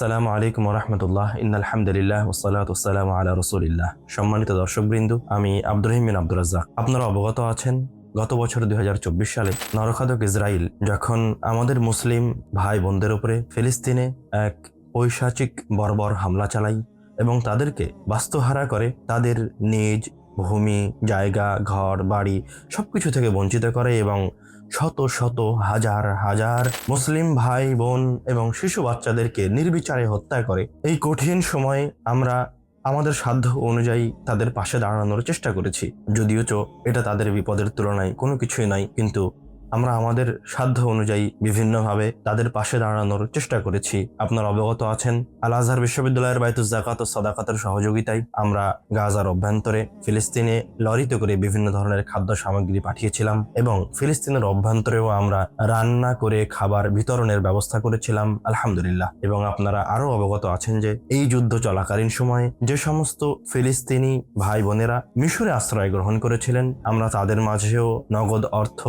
সালামু আলাইকুম রহমতুল্লাহ ইন আলহামদুলিল্লাহ ওসালাত ওসালাম আলা রসুলিল্লাহ। সম্মানিত দর্শকবৃন্দ, আমি আব্দুর রহিমিন আব্দুর রাজ্জাক। আপনারা অবগত আছেন, গত বছর দু হাজার চব্বিশ সালে নরখাদক ইসরায়েল যখন আমাদের মুসলিম ভাই বোনদের উপরে ফিলিস্তিনে এক পৈশাচিক বর্বর হামলা চালায় এবং তাদেরকে বাস্তুহারা করে, তাদের নিজ ভূমি, জায়গা, ঘর, বাড়ি সব কিছু থেকে বঞ্চিত করে এবং শত শত হাজার হাজার মুসলিম ভাই, বোন এবং শিশু বাচ্চাদেরকে নির্বিচারে হত্যা করে। এই কঠিন সময়ে আমরা আমাদের সাধ্য অনুযায়ী তাদের পাশে দাঁড়ানোর চেষ্টা করেছি। যদিও এটা তাদের বিপদের তুলনায় কোনো কিছুই নাই, কিন্তু আমরা আমাদের সাধ্য অনুযায়ী বিভিন্নভাবে তাদের পাশে দাঁড়ানোর চেষ্টা করেছি। আপনার অবগত আছেন আল আজহার বিশ্ববিদ্যালয়ের বাইতুজ জাকাত ও সদাকাতের সহযোগিতায় আমরা গাজার অভ্যন্তরে ফিলিস্তিনে লরিতে করে বিভিন্ন ধরনের খাদ্য সামগ্রী পাঠিয়েছিলাম এবং ফিলিস্তিনের অভ্যন্তরেও আমরা রান্না করে খাবার বিতরণের ব্যবস্থা করেছিলাম, আলহামদুলিল্লাহ। এবং আপনারা আরও অবগত আছেন যে এই যুদ্ধ চলাকালীন সময়ে যে সমস্ত ফিলিস্তিনি ভাই বোনেরা মিশরে আশ্রয় গ্রহণ করেছিলেন, আমরা তাদের মাঝেও নগদ অর্থ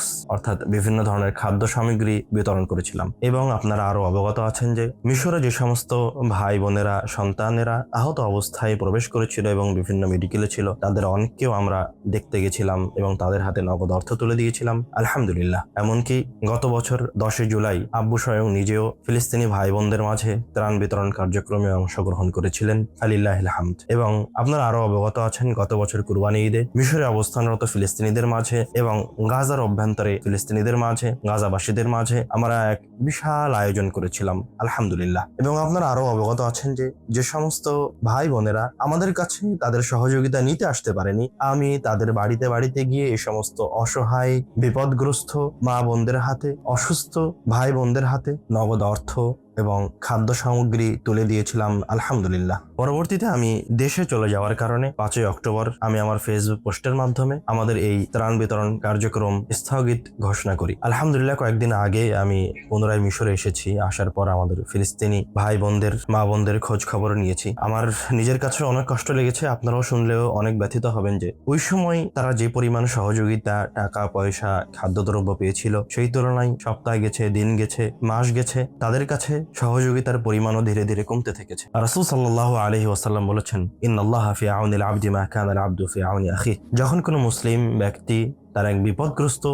ফুডবক্স অর্থাৎ বিভিন্ন ধরনের খাদ্য সামগ্রী বিতরণ করেছিলাম। এবং আপনারা আরও অবগত আছেন যে মিশরে যে সমস্ত ভাই বোনেরা, সন্তানেরা আহত অবস্থায় প্রবেশ করেছিল এবং বিভিন্ন মেডিকেলে ছিল, তাদের অনেককেও আমরা দেখতে গেছিলাম এবং তাদের হাতে নগদ অর্থ তুলে দিয়েছিলাম। আলহামদুলিল্লাহ। এমনকি গত বছর দশই জুলাই আব্বু স্বয়ং নিজেও ফিলিস্তিনি ভাই বোনদের মাঝে ত্রাণ বিতরণ কার্যক্রমে অংশগ্রহণ করেছিলেন। আলিল্লাহ হামদ। এবং আপনারা আরও অবগত আছেন, গত বছর কুরবানি ঈদে মিশরে অবস্থানরত ফিলিস্তিনিদের মাঝে এবং গাজার অভ্যন্তরে ফিলিস্তিনিদের মাঝে, গাজাবাসীদের মাঝে আমরা এক বিশাল আয়োজন করেছিলাম, আলহামদুলিল্লাহ। এবং আপনারা আরও অবগত আছেন যে যে সমস্ত ভাই বোনেরা আমাদের কাছে তাদের সহযোগিতা নিতে আসতে পারেনি, আমি তাদের বাড়িতে বাড়িতে গিয়ে এই সমস্ত অসহায়, বিপদগ্রস্ত মা বোনদের হাতে, অসুস্থ ভাই বোনদের হাতে নগদ অর্থ এবং খাদ্য সামগ্রী তুলে দিয়েছিলাম, আলহামদুলিল্লাহ। পরবর্তীতে আমি দেশে চলে যাওয়ার কারণে পাঁচই অক্টোবর আমি আমার ফেসবুক পোস্টের মাধ্যমে আমাদের এই ত্রাণ বিতরণ কার্যক্রম স্থগিত ঘোষণা করি। আলহামদুলিল্লাহ, কয়েকদিন আগে আমি পুনরায় মিশরে এসেছি। আসার পর আমাদের ফিলিস্তিনি ভাই বোনদের মা বোনদের খোঁজ খবর নিয়েছি। আমার নিজের কাছে অনেক কষ্ট লেগেছে। আপনারাও শুনলেও অনেক ব্যথিত হবেন যে, ওই সময় তারা যে পরিমাণ সহযোগিতা, টাকা, পয়সা, খাদ্যদ্রব্য পেয়েছিল, সেই তুলনায় সপ্তাহ গেছে, দিন গেছে, মাস গেছে, তাদের কাছে সহযোগিতার পরিমাণও ধীরে ধীরে কমতে থেকেছে। রাসূল সাল্লাল্লাহু আলাইহি ওয়াসাল্লাম বলেছেন, ইন্নাল্লাহ ফি আউনিল আবদি মা কানা আল আবদু ফি আউনি আখি যখন কোনো মুসলিম ব্যক্তি তার এক বিপদগ্রস্ত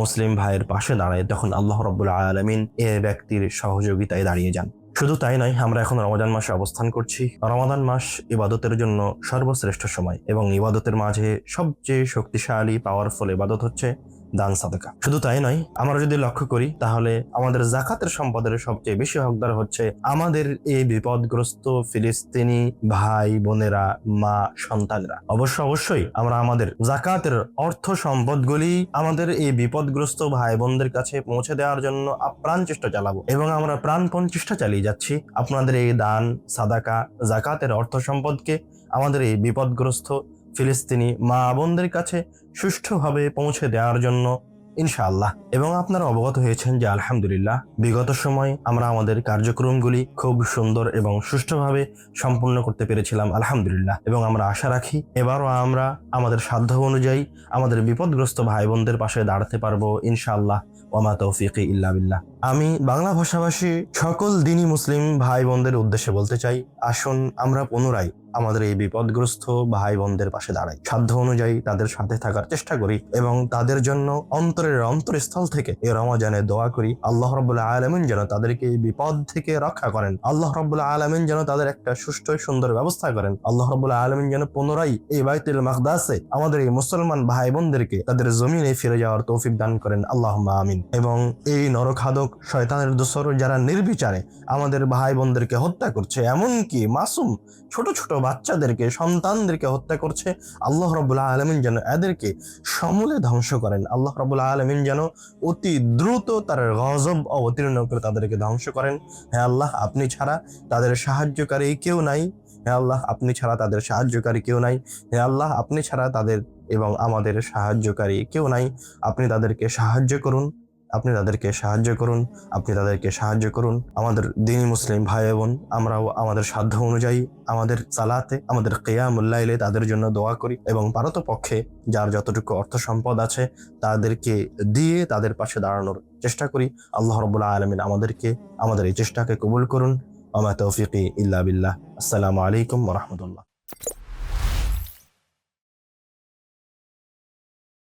মুসলিম ভাইয়ের পাশে দাঁড়ায়, তখন আল্লাহ রব্বুল আলমিন এ ব্যক্তির সহযোগিতায় দাঁড়িয়ে যান। শুধু তাই নয়, আমরা এখন রমাদান মাসে অবস্থান করছি। রমাদান মাস ইবাদতের জন্য সর্বশ্রেষ্ঠ সময় এবং ইবাদতের মাঝে সবচেয়ে শক্তিশালী পাওয়ারফুল ইবাদত হচ্ছে দান সাদাকা। শুধু তাই নয়, আমরা যদি লক্ষ্য করি, তাহলে আমাদের জাকাতের সম্পদের সবচেয়ে বেশি হকদার হচ্ছে আমাদের এই বিপদগ্রস্ত ফিলিস্তিনি ভাই বোনেরা, মা সন্তানরা। অবশ্য অবশ্যই আমরা আমাদের জাকাতের অর্থ সম্পদগুলি আমাদের এই বিপদগ্রস্ত ভাই বোনদের কাছে পৌঁছে দেওয়ার জন্য আপ্রাণ চেষ্টা চালাবো এবং আমরা প্রাণপণ চেষ্টা চালিয়ে যাচ্ছি। আপনাদের এই দান, সাদাকা, জাকাতের অর্থ সম্পদকে আমাদের এই বিপদগ্রস্ত ফিলিস্তিনি মা বোনদের কাছে সুষ্ঠুভাবে পৌঁছে দেওয়ার জন্য, ইনশাআল্লাহ। এবং আপনারা অবগত হয়েছেন যে, আলহামদুলিল্লাহ, বিগত সময় আমরা আমাদের কার্যক্রমগুলি খুব সুন্দর এবং সুষ্ঠুভাবে সম্পূর্ণ করতে পেরেছিলাম, আলহামদুলিল্লাহ। এবং আমরা আশা রাখি, এবারও আমরা আমাদের সাধ্য অনুযায়ী আমাদের বিপদগ্রস্ত ভাই বোনদের পাশে দাঁড়াতে পারব, ইনশাআল্লাহ। ওমা তৌফিক ইল্লা বিল্লাহ। আমি বাংলা ভাষাভাষী সকল দিনী মুসলিম ভাই বোনদের উদ্দেশ্যে বলতে চাই, আসুন আমরা পুনরায় আমাদের এই বিপদগ্রস্ত ভাই বোনদের পাশে দাঁড়াই। সাধ্য অনুযায়ী তাদের সাথে থাকার চেষ্টা করি এবং তাদের জন্য অন্তরের অন্তরস্থল থেকে এই রমাজানে দোয়া করি। আল্লাহ রবুল্লাহ আলমিন যেন তাদেরকে এই বিপদ থেকে রক্ষা করেন। আল্লাহ রবুল্লাহ আলমিন যেন তাদের একটা সুষ্ঠু সুন্দর ব্যবস্থা করেন। আল্লাহ রবুল্লাহ আলমিন যেন পুনরায় এই বাইতুল মাকদাসে আমাদের এই মুসলমান ভাই বোনদেরকে তাদের জমিনে ফিরে যাওয়ার তৌফিক দান করেন। আল্লাহ আমিন। এবং এই নরখাদক শয়তানের দোসর যারা নির্বিচারে আমাদের ভাই বোনদেরকে হত্যা করছে, এমনকি মাসুম ছোট ছোট বাচ্চাদেরকে, সন্তানদেরকে হত্যা করছে, আল্লাহ রবুল্লাহ আলমিন যেন এদেরকে সমূলে ধ্বংস করেন। আল্লাহ রবুল্লাহ আলমিন যেন অতি দ্রুত তার গজব অবতীর্ণ করে তাদেরকে ধ্বংস করেন। হ্যাঁ আল্লাহ, আপনি ছাড়া তাদের সাহায্যকারী কেউ নাই। হে আল্লাহ, আপনি ছাড়া তাদের সাহায্যকারী কেউ নাই। হে আল্লাহ, আপনি ছাড়া তাদের এবং আমাদের সাহায্যকারী কেউ নাই। আপনি তাদেরকে সাহায্য করুন। আপনি তাদেরকে সাহায্য করুন, আপনি তাদেরকে সাহায্য করুন। আমাদের দিনী মুসলিম ভাই বোন, আমরাও আমাদের সাধ্য অনুযায়ী আমাদের সালাতে, আমাদের কেয়ামুল্লাইলে তাদের জন্য দোয়া করি এবং পারত পক্ষে যার যতটুকু অর্থ সম্পদ আছে তাদেরকে দিয়ে তাদের পাশে দাঁড়ানোর চেষ্টা করি। আল্লাহ রবুল্লাহ আলমিন আমাদেরকে, আমাদের এই চেষ্টাকে কবুল করুন। আমা তৌফিকি ইল্লা বিল্লাহ। আসসালামু আলাইকুম রহমতুল্লাহ।